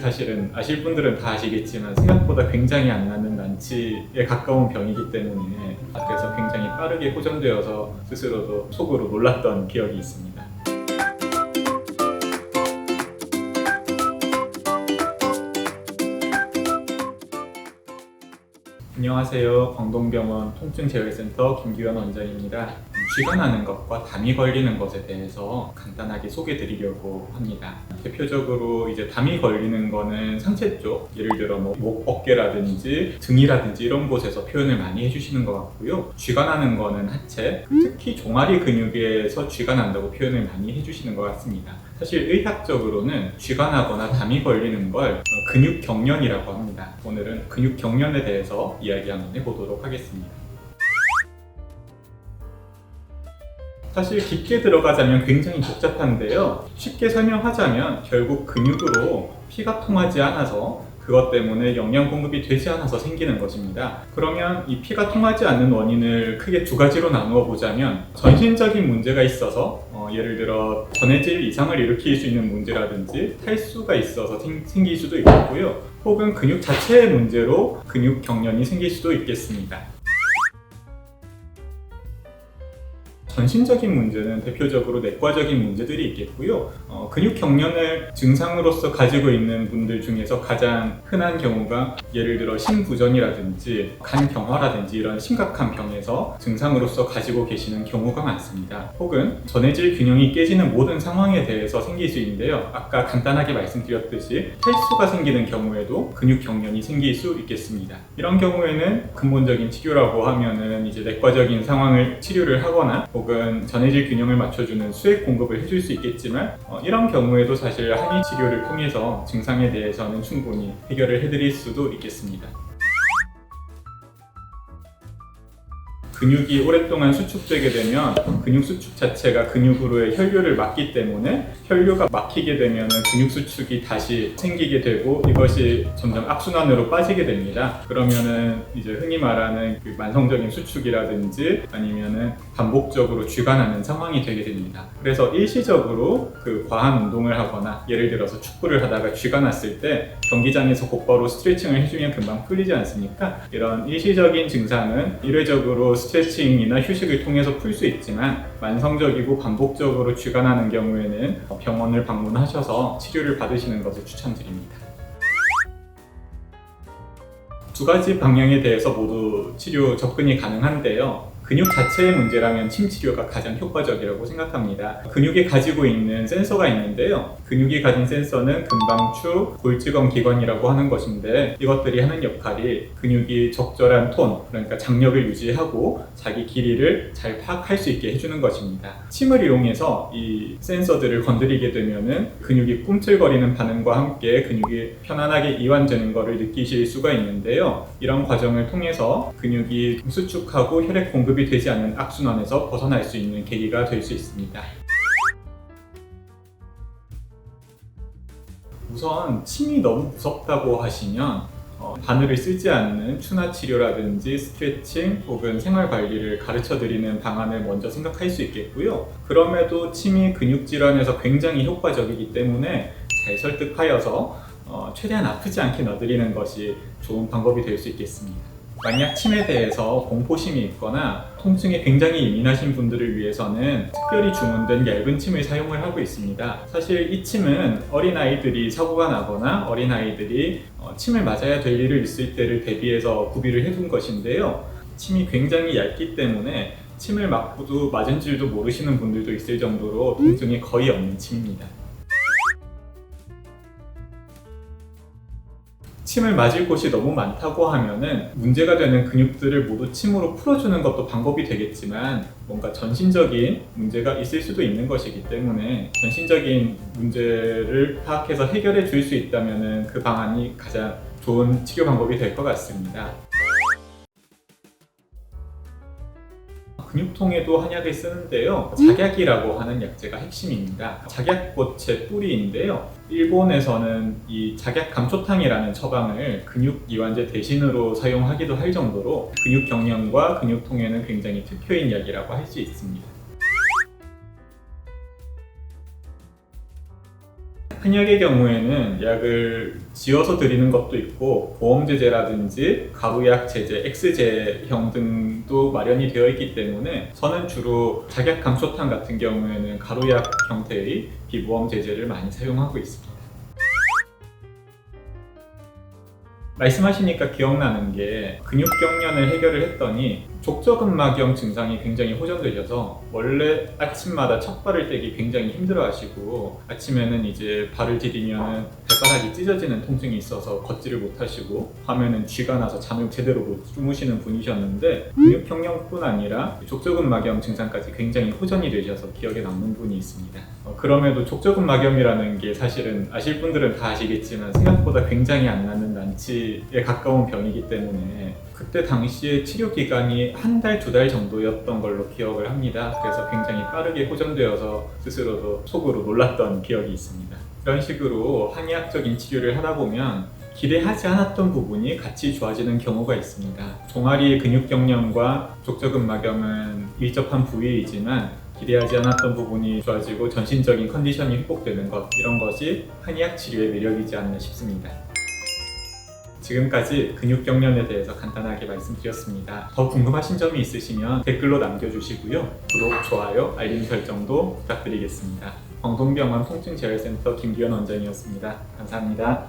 사실은 아실 분들은 다 아시겠지만 생각보다 굉장히 안 낫는 난치에 가까운 병이기 때문에 그래서 굉장히 빠르게 호전되어서 스스로도 속으로 놀랐던 기억이 있습니다. 안녕하세요. 광동병원 통증재활센터 김규현 원장입니다. 쥐가 나는 것과 담이 걸리는 것에 대해서 간단하게 소개 드리려고 합니다. 대표적으로 이제 담이 걸리는 거는 상체 쪽, 예를 들어 뭐 목, 어깨라든지 등이라든지 이런 곳에서 표현을 많이 해주시는 것 같고요. 쥐가 나는 거는 하체, 특히 종아리 근육에서 쥐가 난다고 표현을 많이 해주시는 것 같습니다. 사실 의학적으로는 쥐가 나거나 담이 걸리는 걸 어, 근육 경련이라고 합니다. 오늘은 근육 경련에 대해서 이야기 한번 해보도록 하겠습니다. 사실 깊게 들어가자면 굉장히 복잡한데요. 쉽게 설명하자면 결국 근육으로 피가 통하지 않아서 그것 때문에 영양 공급이 되지 않아서 생기는 것입니다. 그러면 이 피가 통하지 않는 원인을 크게 두 가지로 나누어 보자면 전신적인 문제가 있어서 어, 예를 들어 전해질 이상을 일으킬 수 있는 문제라든지 탈수가 있어서 생, 생길 수도 있겠고요. 혹은 근육 자체의 문제로 근육 경련이 생길 수도 있겠습니다. 전신적인 문제는 대표적으로 내과적인 문제들이 있겠고요. 어, 근육 경련을 증상으로서 가지고 있는 분들 중에서 가장 흔한 경우가 예를 들어 심부전이라든지 간 경화라든지 이런 심각한 병에서 증상으로서 가지고 계시는 경우가 많습니다. 혹은 전해질 균형이 깨지는 모든 상황에 대해서 생길 수 있는데요. 아까 간단하게 말씀드렸듯이 탈수가 생기는 경우에도 근육 경련이 생길 수 있겠습니다. 이런 경우에는 근본적인 치료라고 하면은 이제 내과적인 상황을 치료를 하거나 혹은 전해질 균형을 맞춰주는 수액 공급을 해줄 수 있겠지만 어, 이런 경우에도 사실 한의 치료를 통해서 증상에 대해서는 충분히 해결을 해드릴 수도 있겠습니다. 근육이 오랫동안 수축되게 되면 근육 수축 자체가 근육으로의 혈류를 막기 때문에 혈류가 막히게 되면 근육 수축이 다시 생기게 되고 이것이 점점 악순환으로 빠지게 됩니다. 그러면은 이제 흔히 말하는 그 만성적인 수축이라든지 아니면은 반복적으로 쥐가 나는 상황이 되게 됩니다. 그래서 일시적으로 그 과한 운동을 하거나 예를 들어서 축구를 하다가 쥐가 났을 때 경기장에서 곧바로 스트레칭을 해주면 금방 풀리지 않습니까? 이런 일시적인 증상은 일회적으로 스트레칭이나 휴식을 통해서 풀 수 있지만 만성적이고 반복적으로 쥐가 나는 경우에는 병원을 방문하셔서 치료를 받으시는 것을 추천드립니다. 두 가지 방향에 대해서 모두 치료 접근이 가능한데요. 근육 자체의 문제라면 침 치료가 가장 효과적이라고 생각합니다. 근육이 가지고 있는 센서가 있는데요. 근육이 가진 센서는 근방추, 골직원 기관이라고 하는 것인데 이것들이 하는 역할이 근육이 적절한 톤, 그러니까 장력을 유지하고 자기 길이를 잘 파악할 수 있게 해주는 것입니다. 침을 이용해서 이 센서들을 건드리게 되면은 근육이 꿈틀거리는 반응과 함께 근육이 편안하게 이완되는 것을 느끼실 수가 있는데요. 이런 과정을 통해서 근육이 수축하고 혈액 공급이 되지 않는 악순환에서 벗어날 수 있는 계기가 될 수 있습니다. 우선 침이 너무 무섭다고 하시면 어, 바늘을 쓰지 않는 추나 치료라든지 스트레칭 혹은 생활 관리를 가르쳐 드리는 방안을 먼저 생각할 수 있겠고요. 그럼에도 침이 근육 질환에서 굉장히 효과적이기 때문에 잘 설득하여서 어, 최대한 아프지 않게 넣어드리는 것이 좋은 방법이 될 수 있겠습니다. 만약 침에 대해서 공포심이 있거나 통증에 굉장히 예민하신 분들을 위해서는 특별히 주문된 얇은 침을 사용을 하고 있습니다. 사실 이 침은 어린아이들이 사고가 나거나 어린아이들이 어, 침을 맞아야 될 일을 있을 때를 대비해서 구비를 해둔 것인데요. 침이 굉장히 얇기 때문에 침을 맞고도 맞은 줄도 모르시는 분들도 있을 정도로 통증이 거의 없는 침입니다. 침을 맞을 곳이 너무 많다고 하면은 문제가 되는 근육들을 모두 침으로 풀어주는 것도 방법이 되겠지만 뭔가 전신적인 문제가 있을 수도 있는 것이기 때문에 전신적인 문제를 파악해서 해결해 줄 수 있다면은 그 방안이 가장 좋은 치료 방법이 될 것 같습니다. 근육통에도 한약을 쓰는데요. 작약이라고 하는 약재가 핵심입니다. 작약꽃의 뿌리인데요. 일본에서는 이 작약 감초탕이라는 처방을 근육 이완제 대신으로 사용하기도 할 정도로 근육 경련과 근육통에는 굉장히 특효인 약이라고 할 수 있습니다. 한약의 경우에는 약을 지어서 드리는 것도 있고 보험 제제라든지 가루약 제제, X제형 등 도 마련이 되어 있기 때문에 저는 주로 작약 감초탕 같은 경우에는 가루약 형태의 비보험 제제를 많이 사용하고 있습니다. 말씀하시니까 기억나는 게 근육 경련을 해결을 했더니 족저근막염 증상이 굉장히 호전되셔서 원래 아침마다 첫 발을 떼기 굉장히 힘들어하시고 아침에는 이제 발을 디디면 발바닥이 찢어지는 통증이 있어서 걷지를 못하시고 밤에는 쥐가 나서 잠을 제대로 못 주무시는 분이셨는데 근육경련뿐 아니라 족저근막염 증상까지 굉장히 호전이 되셔서 기억에 남는 분이 있습니다. 어, 그럼에도 족저근막염이라는 게 사실은 아실 분들은 다 아시겠지만 생각보다 굉장히 안 낫는 난치에 가까운 병이기 때문에 그때 당시에 치료 기간이 한 달, 두 달 정도였던 걸로 기억을 합니다. 그래서 굉장히 빠르게 호전되어서 스스로도 속으로 놀랐던 기억이 있습니다. 이런 식으로 항의학적인 치료를 하다 보면 기대하지 않았던 부분이 같이 좋아지는 경우가 있습니다. 종아리의 근육경련과 족저근막염은 일접한 부위이지만 기대하지 않았던 부분이 좋아지고 전신적인 컨디션이 회복되는 것 이런 것이 한의학 치료의 매력이지 않나 싶습니다. 지금까지 근육경련에 대해서 간단하게 말씀드렸습니다. 더 궁금하신 점이 있으시면 댓글로 남겨주시고요. 구독, 좋아요, 알림 설정도 부탁드리겠습니다. 광동병원 통증재활센터 김기현 원장이었습니다. 감사합니다.